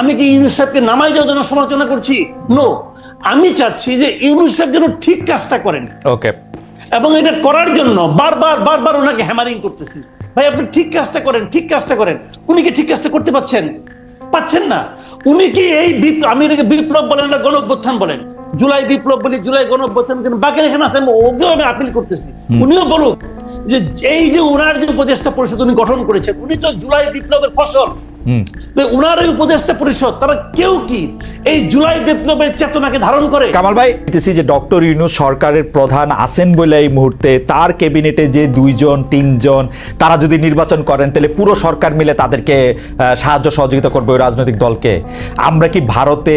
আমি কি ইউনুস সাহেবকে নামাই যাওয়ার জন্য সমালোচনা করছি? নো আমি চাচ্ছি যে ইউনুস সাহেব যেন ঠিক কাজটা করেন। ওকে এবং এটা করার জন্য বারবার বারবার ওনাকে হ্যামারিং করতেছি। ভাই আপনি ঠিক কাজটা করেন ঠিক কাজটা করেন। উনি কি ঠিক কাজটা করতে পাচ্ছেন? পাচ্ছেন না। উনি কি এই বিপ্লব আমি এটাকে বিপ্লব বলেন না গণ অভ্যুত্থান বলেন। জুলাই বিপ্লব বলি জুলাই গণ অভ্যুত্থান কিন্তু বাকি এখানে আছে আমি ওকেও আমি আপিল করতেছি। উনিও বলুক যে এই যে ওনার যে উপদেষ্টা পরিষদ উনি গঠন করেছেন উনি তো জুলাই বিপ্লবের ফসল। ওনার এই উপদেষ্টা পরিষদ তারা কেউ কি এই জুলাই বিপ্লবের চেতনাকে ধারণ করে? কামাল ভাই দেখতেছি যে ডক্টর ইউনুস সরকারের প্রধান আছেন বলে এই মুহূর্তে তার ক্যাবিনেটে যে দুইজন তিনজন তারা যদি নির্বাচন করেন তাহলে পুরো সরকার মিলে তাদেরকে সাহায্য সহযোগিতা করবে ওই রাজনৈতিক দলকে। আমরা কি ভারতে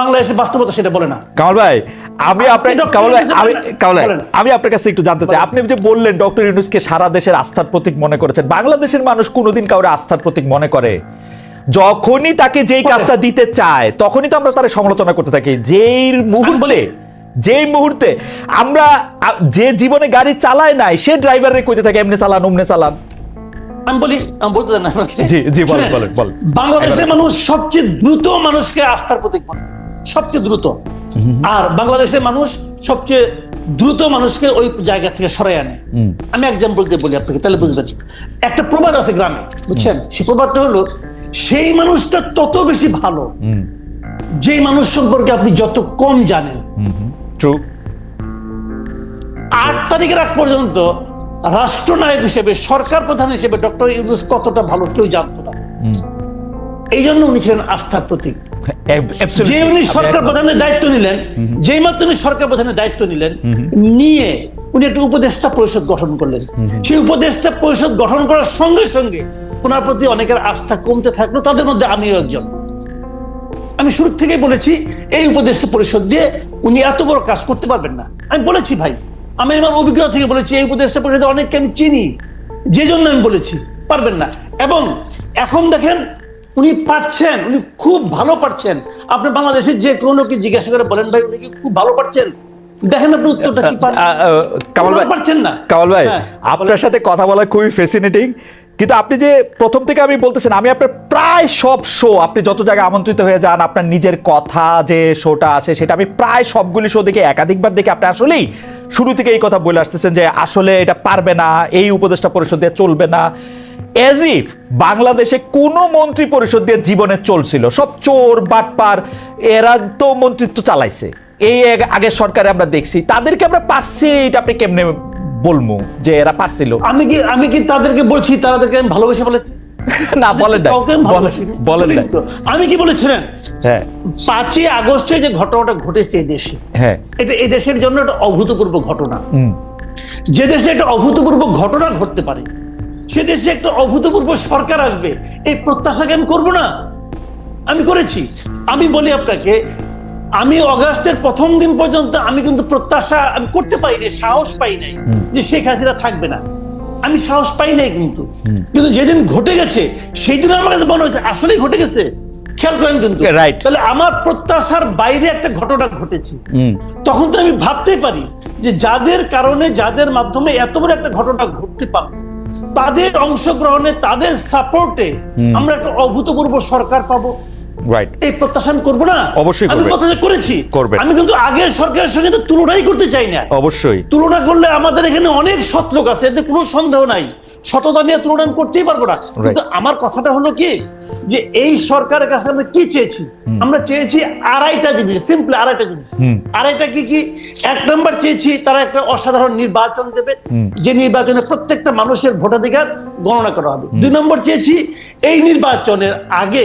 বাংলাদেশের বাস্তবতা সেটা বলে না। কামাল ভাই আমি আপনার কামাল ভাই আমি কামাল ভাই আমি আপনার কাছে একটু জানতে চাই। আপনি যে বললেন ডক্টর ইউনুসকে সারা দেশের আস্থার প্রতীক মনে করেছেন বাংলাদেশের মানুষ কোনোদিন কাউরে আস্থার প্রতীক মনে করে? যখনই তাকে যেই কাজটা দিতে চায় তখনই তো আমরা তার সমালোচনা করতে থাকি। যেই মুহূর্তে যেই মুহূর্তে আমরা যে জীবনে গাড়ি চালায় নাই সে ড্রাইভারে কইতে থাকে এমনি চালান অমনে চালান। আমি বলি আমি বলতে দেন। বাংলাদেশের মানুষ সবচেয়ে দ্রুত মানুষকে আস্থার প্রতীক মনে। সবচেয়ে দ্রুত। আর বাংলাদেশের মানুষ সবচেয়ে দ্রুত মানুষকে ওই জায়গা থেকে সরাই আনে। আমি এক্সাম্পল দিয়ে বলি আপনাকে তাহলে বুঝবেন। একটা প্রবাদ আছে গ্রামে বুঝছেন? সেই প্রবাদটা হলো সেই মানুষটা তত বেশি ভালো যেই মানুষ সম্পর্কে আপনি যত কম জানেন। আট তারিখের আগ পর্যন্ত রাষ্ট্রনায়ক হিসেবে সরকার প্রধান হিসেবে ডক্টর ইউনুস কতটা ভালো কেউ জানতো না। এই জন্য উনি ছিলেন আস্থার প্রতীক। যে উনি সরকার প্রধানের দায়িত্ব নিলেন যেই মাত্র উনি সরকার প্রধানের দায়িত্ব নিলেন নিয়ে উনি একটা উপদেষ্টা পরিষদ গঠন করলেন। সেই উপদেষ্টা পরিষদ গঠন করার সঙ্গে সঙ্গে ওনার প্রতি অনেকের আস্থা কমতে থাকল তাদের মধ্যে আমিও একজন। আমি শুরু থেকেই বলেছি এই উপদেষ্টা পরিষদ দিয়ে উনি এত বড় কাজ করতে পারবেন না। আমি বলেছি ভাই আমি আমার অভিজ্ঞতা থেকে বলেছি এই উপদেষ্টা পরিষদে অনেককে আমি চিনি। যে জন্য আমি বলেছি পারবেন না। এবং এখন দেখেন উনি পারছেন উনি খুব ভালো পারছেন। আপনি বাংলাদেশের যে কোনো কি জিজ্ঞাসা করে বলেন ভাই উনি কি খুব ভালো পারছেন? দেখেন আপনি উত্তরটা কি আ, কামাল ভাই পারছেন না। কামাল ভাই হ্যাঁ, আপনার সাথে কথা বলা খুবই ফ্যাসিনেটিং কিন্তু আপনি যে প্রথম থেকে আমি বলতেছেন, আমি আপনার প্রায় সব শো আপনি যত জায়গায় আমন্ত্রিত হয়ে যান, আপনার নিজের কথা, যে শোটা আছে, সেটা আমি প্রায় সবগুলি শো দেখে একাধিকবার দেখে আপনি আসলেই শুরু থেকে এই কথা বলে আসতেছেন যে আসলে এটা পারবে না, এই উপদেষ্টা পরিষদ দিয়ে চলবে না। এজ ইফ বাংলাদেশে কোনো মন্ত্রী পরিষদ দিয়ে জীবনে চলছিল। সব চোর, বাটপার, এরা তো মন্ত্রিত্ব চালাইছে। এই আগ- আগের সরকারে আমরা দেখছি। তাদেরকে আমরা পারছি, এটা আপনি কেমনে বলব যে এরা পারছিল। আমি কি আমি কি তাদেরকে বলছি? তাদেরকে আমি ভালোবেসে বলেছি? না বলেন না বলেন না আমি কি বলেছিলেন হ্যাঁ। পাঁচই আগস্টে যে ঘটনাটা ঘটেছে এই দেশে হ্যাঁ। এটা এই দেশের জন্য একটা অভূতপূর্ব ঘটনা। যে দেশে একটা অভূতপূর্ব ঘটনা ঘটতে পারে সে দেশে একটা অভূতপূর্ব সরকার আসবে এই প্রত্যাশাকে আমি করব না। আমি করেছি। আমি বলি আপনাকে আমি অগাস্টের প্রথম দিন পর্যন্ত আমি কিন্তু প্রত্যাশা আমি করতে পারিনি সাহস পাই নাই। যে শেখ হাসিনা থাকবে না। আমি সাহস পাই নাই কিন্তু। কিন্তু যেদিন ঘটে গেছে সেই দিন আমার কাছে মনে হয়েছে আসলেই ঘটে গেছে। খেয়াল করেন কিন্তু। Right. তাহলে আমার প্রত্যাশার বাইরে একটা ঘটনা ঘটেছে। তখন তো আমি ভাবতেই পারি যে যাদের কারণে যাদের মাধ্যমে এত বড় একটা ঘটনা ঘটতে পারল তাদের অংশগ্রহণে তাদের সাপোর্টে আমরা একটা অভূতপূর্ব সরকার পাবো। রাইট এই প্রত্যাশা আমি করব না। অবশ্যই আমি প্রত্যাশা করেছি। করবেন। আমি কিন্তু আগের সরকারের সঙ্গে তো তুলনাই করতে চাই না। অবশ্যই। তুলনা করলে আমাদের এখানে অনেক সৎ লোক আছে এতে কোনো সন্দেহ নাই। সততা নিয়ে তুলনা আমি করতেই পারব না। কিন্তু আমার কথাটা হলো কি যে এই সরকারের কাছে আমরা কি চেয়েছি? আমরা চেয়েছি আড়াইটা জিনিস সিম্পল আড়াইটা জিনিস। আড়াইটা কি কি? এক নম্বর চেয়েছি তারা একটা অসাধারণ নির্বাচন দেবে। যে নির্বাচনে প্রত্যেকটা মানুষের ভোটাধিকার গণনা করা হবে। দুই নম্বর চেয়েছি এই নির্বাচনের আগে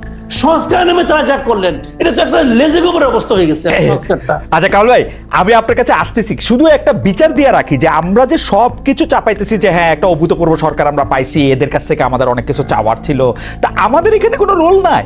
সংস্কার নামে তারা যা করলেন এটা তো একটা লেজে গোবরের অবস্থা হয়ে গেছে সংস্কারটা। আচ্ছা কাল ভাই আমি আপনার কাছে আসতেছি। শুধু একটা বিচার দিয়ে রাখি যে আমরা যে সব কিছু চাপাইতেছি যে হ্যাঁ একটা অভূতপূর্ব সরকার আমরা পাইছি এদের কাছ থেকে আমাদের অনেক কিছু চাওয়ার ছিল তা আমাদের এখানে কোনো রোল নাই।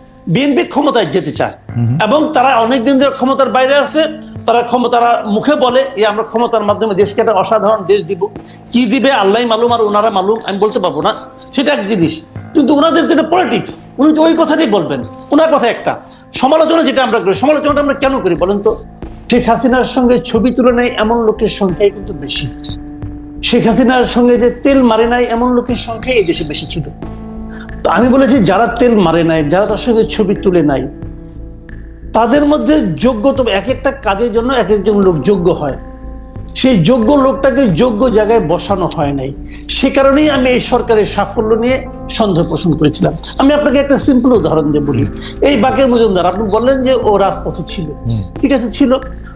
BNP ক্ষমতায় যেতে চায়। এবং তারা অনেকদিন ধরে ক্ষমতার বাইরে আছে, তারা ক্ষমতারা মুখে বলে যে আমরা ক্ষমতার মাধ্যমে দেশকে একটা অসাধারণ দেশ দিব। কি দিবে আল্লাহ মালুম আর ওনারা মালুম, আমি বলতে পারব না। সেটা এক জিনিস। কিন্তু ওনাদের তো পলিটিক্স উনি তো ওই কথাটাই বলবেন। ওনার কথা একটা, সমালোচনা যেটা আমরা করি, সমালোচনাটা আমরা কেন করি বলেন তো? শেখ হাসিনার সঙ্গে ছবি তুলে নেয় এমন লোকের সংখ্যাই কিন্তু বেশি। শেখ হাসিনার সঙ্গে যে তেল মারে নাই, এমন লোকের সংখ্যাই এই দেশে বেশি ছিল। তো আমি বলেছি যারা তেল মারে নাই যারা তার সঙ্গে ছবি তুলে নাই তাদের মধ্যে যোগ্য যোগ্যতা এক একটা কাজের জন্য এক একজন লোক যোগ্য হয়। সেই যোগ্য লোকটাকে যোগ্য জায়গায় বসানো হয় নাই। সে কারণেই আমি এই সরকারের সাফল্য নিয়ে সন্দেহ পোষণ করেছিলাম। আমি আপনাকে একটা সিম্পল উদাহরণ দিয়ে বলি। এই বাকের মজুমদার আপনি বললেন যে ও রাজপথে ছিল। ঠিক আছে ছিল।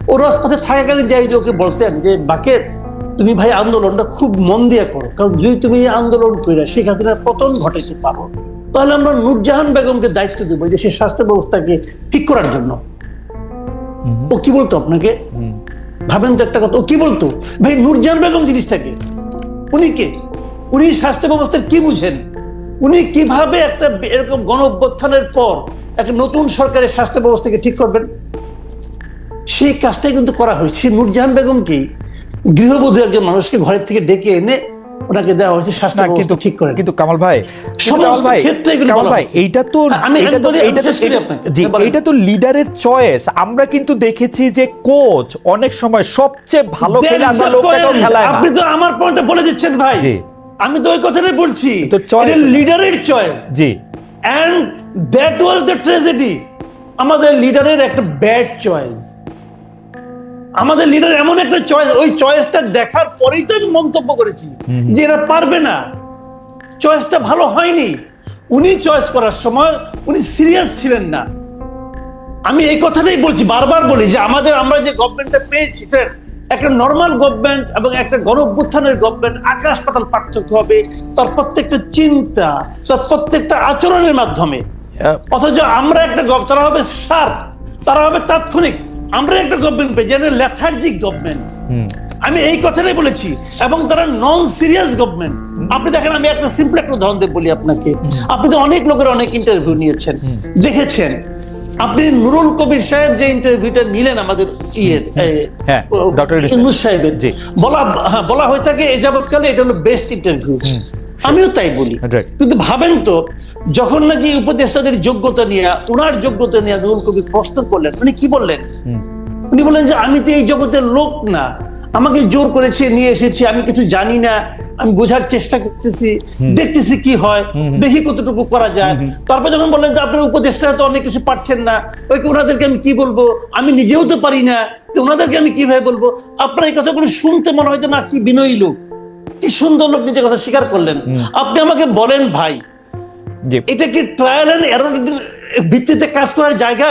ও রাজপথে থাকাকালীন যাই যে ওকে বলতেন যে বাকের তুমি ভাই আন্দোলনটা খুব মন দিয়ে করো। কারণ যদি তুমি এই আন্দোলন করে শেখ হাসিনার পতন ঘটাইতে পারো তাহলে আমরা নূরজাহান বেগমকে দায়িত্ব দেবো যে সে স্বাস্থ্য ব্যবস্থাকে ঠিক করার জন্য। ও কি বলতো আপনাকে? ভাবেন তো একটা কথা ও কি বলতো? ভাই নূরজাহান বেগম জিনিসটাকে উনি কে? উনি স্বাস্থ্য ব্যবস্থার কি বুঝেন? উনি কীভাবে একটা এরকম গণ অভ্যুত্থানের পর একটা নতুন সরকারের স্বাস্থ্য ব্যবস্থাকে ঠিক করবেন? সেই কাজটাই কিন্তু করা হয়েছে। নুরজাহান বেগমকে গৃহবধূ একজন মানুষকে ঘরের থেকে ডেকে এনে ওনাকে দেওয়া হয়েছে স্বাস্থ্য কিন্তু ঠিক করে। কিন্তু কামাল ভাই কামাল ভাই কামাল ভাই এইটা তো আমি- এইটা তো। জি। এইটা তো লিডারের চয়েস আমরা কিন্তু দেখেছি যে কোচ অনেক সময় সবচেয়ে ভালো খেলে আসা লোকটাকেও খেলায় আপনি তো আমার পয়েন্টে বলে দিচ্ছেন ভাই। জি। আমি তো ওই কথাটাই বলছি। তো এটা লিডারের choice G. And that was the tragedy আমাদের লিডারের একটা ব্যাড চয়েস আমাদের লিডার এমন একটা চয়েস ওই চয়েসটা দেখার পরেই তো আমি মন্তব্য করেছি যে এরা পারবে না। চয়েসটা ভালো হয়নি। উনি চয়েস করার সময় উনি সিরিয়াস ছিলেন না। আমি এই কথাটাই বলছি বারবার বলি যে আমাদের আমরা যে গভর্নমেন্টটা পেয়েছি একটা নর্মাল গভর্নমেন্ট এবং একটা গণ অভ্যুত্থানের গভর্নমেন্ট আকাশ পাতাল পার্থক্য হবে। তার প্রত্যেকটা চিন্তা তার প্রত্যেকটা আচরণের মাধ্যমে। অথচ আমরা একটা তারা হবে সার তারা হবে তাৎক্ষণিক। আমরা একটা গভর্নমেন্ট পেয়ে যেন লেথার্জিক গভর্নমেন্ট আমি এই কথাটাই বলেছি এবং তারা নন সিরিয়াস গভর্নমেন্ট আপনি দেখেন আমি একটা সিম্পল একটা উদাহরণ দিয়ে বলি আপনাকে। আপনি তো অনেক লোকের অনেক ইন্টারভিউ নিয়েছেন। দেখেছেন আপনি নুরুল কবির সাহেব যে ইন্টারভিউটা নিলেন আমাদের ইয়ে হ্যাঁ, Dr. ইউনুস সাহেবের। বলা হ্যাঁ বলা হয়ে থাকে এই যাবৎকালে এটা হলো বেস্ট ইন্টারভিউ আমিও তাই বলি। কিন্তু ভাবেন তো যখন নাকি উপদেষ্টাদের যোগ্যতা নিয়ে ওনার যোগ্যতা নিয়ে নুরুল কবির প্রশ্ন করলেন উনি কি বললেন? উনি বললেন যে আমি তো এই জগতের লোক না। আমাকে জোর করেছে নিয়ে এসেছি আমি কিছু জানি না। আমি বোঝার চেষ্টা করতেছি দেখতেছি কি হয়। দেখি কতটুকু করা যায়। তারপর যখন বললেন যে আপনার উপদেষ্টা তো অনেক কিছু পারছেন না। ওই ওনাদেরকে আমি কি বলব? আমি নিজেও তো পারি না। তো ওনাদেরকে আমি কীভাবে বলব? আপনার এই কথাগুলো শুনতে মনে হয় যে না কি বিনয়ী লোক। কি সুন্দর লোক নিজের কথা স্বীকার করলেন। আপনি আমাকে বলেন ভাই এটা কি ট্রায়াল এন্ড এরর ভিত্তিতে কাজ করার জায়গা?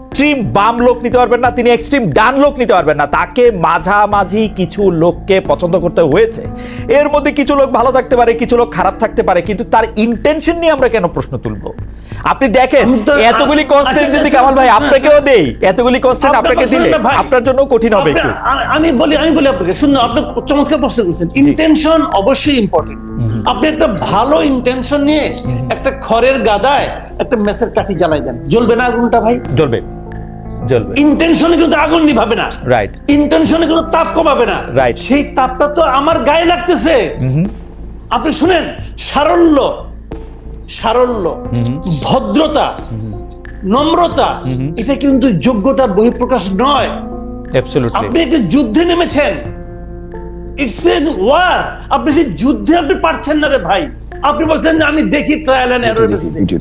এক্সট্রিম বাম লোক নিতে পারবেন না তিনি এক্সট্রিম ডান লোক নিতে পারবেন না। তাকে মাঝামাঝি কিছু লোককে পছন্দ করতে হয়েছে। এর মধ্যে কিছু লোক ভালো থাকতে পারে কিছু লোক খারাপ থাকতে পারে কিন্তু তার ইন্টেনশন নিয়ে আমরা কেন প্রশ্ন তুলবো? আপনি দেখেন এতগুলি আচ্ছা, যদি আচ্ছা, কামাল ভাই আচ্ছা, আপনাকেও দেই এতগুলি আপনার আপনাকে দিলে আপনার জন্য কঠিন হবে একটু। আমি বলি আমি বলি আপনাকে শুনুন আপনি চমৎকার প্রশ্ন করছেন। ইন্টেনশন অবশ্যই ইম্পর্টেন্ট আপনি একটা ভালো ইন্টেনশন নিয়ে একটা খড়ের গাদায় একটা মেসের কাঠি জ্বালাই দেন। জ্বলবে না আগুনটা ভাই? জ্বলবে। জ্বলবে। ইন্টেনশনে কিন্তু আগুন নিভাবে না। রাইট ইন্টেনশনে কিন্তু তাপ কমাবে না। Right. সেই তাপটা তো আমার গায়ে লাগতেছে। আপনি শুনেন সারল্য সারল্য ভদ্রতা নম্রতা এটা কিন্তু যোগ্যতার বহিঃপ্রকাশ নয়। আপনি একটা যুদ্ধে নেমেছেন। ইটস এন ওয়ার আপনি সেই যুদ্ধে আপনি পারছেন না রে ভাই। আপনি বলছেন যে আমি দেখি ট্রায়াল এন্ড এরর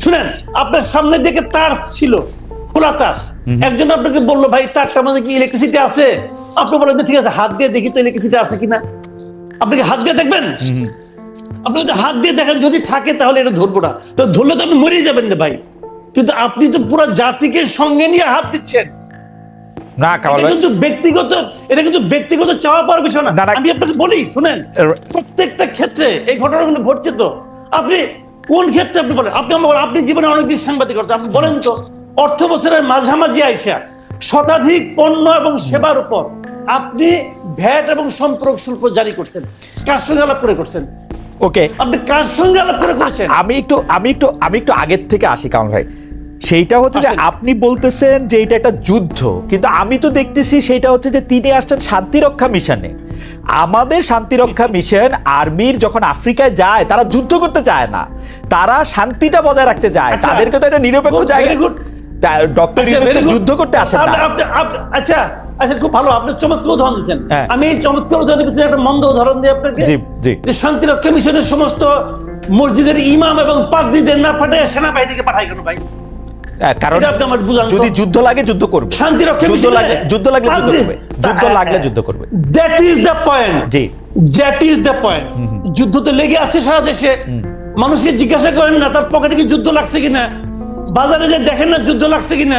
শুনেন আপনার সামনে দিকে তার ছিল খোলা তার একজন আপনাকে বলল ভাই তারটার মধ্যে কি ইলেকট্রিসিটি আছে? আপনি বলেন যে ঠিক আছে হাত দিয়ে দেখি তো ইলেকট্রিসিটি আছে কিনা। আপনি কি হাত দিয়ে দেখবেন? আপনি যদি হাত দিয়ে দেখেন যদি থাকে তাহলে এটা ধরবো না। তো ধরলে তো আপনি মরেই যাবেন না ভাই। কিন্তু আপনি তো পুরো জাতিকে সঙ্গে নিয়ে হাত দিচ্ছেন। না কিন্তু ব্যক্তিগত এটা কিন্তু ব্যক্তিগত চাওয়া পাওয়ার বিষয় না। আমি আপনাকে বলি শুনেন প্রত্যেকটা ক্ষেত্রে এই ঘটনাগুলো ঘটছে তো। আপনি কোন ক্ষেত্রে আপনি বলেন? আপনি আমার আপনি জীবনে অনেকদিন সাংবাদিক করতে আপনি বলেন তো অর্থ বছরের মাঝামাঝি আইসা শতাধিক পণ্য এবং সেবার উপর আপনি ভ্যাট এবং সম্পর্ক শুল্ক জারি করছেন কার সঙ্গে আলাপ করে করছেন? ওকে। আপনি কার সঙ্গে আলাপ করে করেছেন? আমি একটু আমি একটু আমি একটু আগের থেকে আসি কারণ ভাই। সেইটা হচ্ছে যে আপনি বলতেছেন যে এটা একটা যুদ্ধ কিন্তু আমি তো দেখতেছি সেটা হচ্ছে যে তিনি আসছেন শান্তিরক্ষা মিশনে। আমাদের শান্তিরক্ষা মিশন আর্মির যখন আফ্রিকায় যায় তারা যুদ্ধ করতে চায় না তারা শান্তিটা বজায় রাখতে চায় আচ্ছা। তাদেরকে তো একটা নিরপেক্ষ জায়গা ডক্টর আচ্ছা. যুদ্ধ করতে তাহলে না আচ্ছা আচ্ছা খুব ভালো আপনি চমৎকার উদাহরণ দিচ্ছেন হ্যাঁ। আমি এই চমৎকার উদাহরণ দিচ্ছি একটা মন্দ উদাহরণ দিয়ে আপনাকে। যে শান্তিরক্ষা মিশনের সমস্ত মসজিদের ইমাম এবং পাদ্রীদের না পাঠায় সেনাবাহিনীকে পাঠায় কেন ভাই কারণ বুঝান তো। যদি যুদ্ধ লাগে যুদ্ধ করবে। শান্তিরক্ষা যুদ্ধ লাগে যুদ্ধ লাগলে যুদ্ধ করবে। যুদ্ধ হ্যাঁ, লাগলে হ্যাঁ। যুদ্ধ করবে। That is the point G. That is the point যুদ্ধ তো লেগে আছে সারা দেশে। মানুষকে জিজ্ঞাসা করেন না তার পকেটে কি যুদ্ধ লাগছে কিনা? বাজারে যে দেখেন না যুদ্ধ লাগছে কিনা?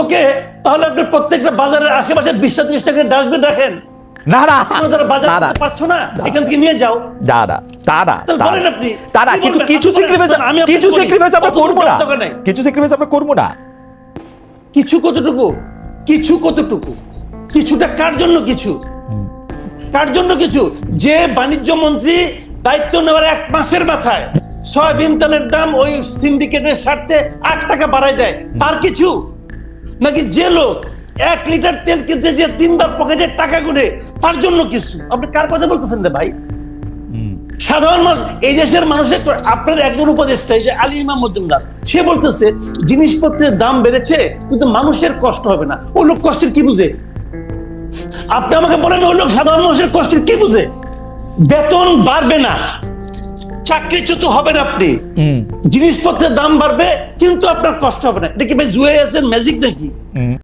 ওকে তাহলে আপনি প্রত্যেকটা বাজারের আশেপাশে বিশটা ত্রিশ টাকা ডাস্টবিন রাখেন। না না বাজার না, এখান থেকে নিয়ে যাও। তারা কিন্তু কিছু স্যাক্রিফাইস আমি আপনাকে কিছু স্যাক্রিফাইস আমরা অত না। কিছু স্যাক্রিফাইস আমরা করব না। কিছু কতটুকু? কিছু কতটুকু? কিছুটা কার জন্য কিছু? কার জন্য কিছু? যে বাণিজ্য মন্ত্রী দায়িত্ব নেওয়ার এক মাসের মাথায় সয়াবিন তেলের দাম ওই সিন্ডিকেটের স্বার্থে আট টাকা বাড়ায় দেয় তার কিছু? নাকি যে লোক এক লিটার তেল কিনতে যে তিনবার পকেটের টাকা করে তার জন্য কিছু? আপনি কার কথা বলতেছেন রে ভাই? সাধারণ মানুষ এই দেশের মানুষের আপনার একজন উপদেষ্টা যে আলী ইমাম মজুমদার সে বলতেছে জিনিসপত্রের দাম বেড়েছে কিন্তু মানুষের কষ্ট হবে না। ওই লোক কষ্টের কি বুঝে? আপনি আমাকে বলেন ওই লোক সাধারণ মানুষের কষ্টের কি বুঝে? বেতন বাড়বে না। চাকরিচ্যুত হবেন আপনি। জিনিসপত্রের দাম বাড়বে কিন্তু আপনার কষ্ট হবে না। এটা কি ভাই জুয়ে আছেন ম্যাজিক নাকি?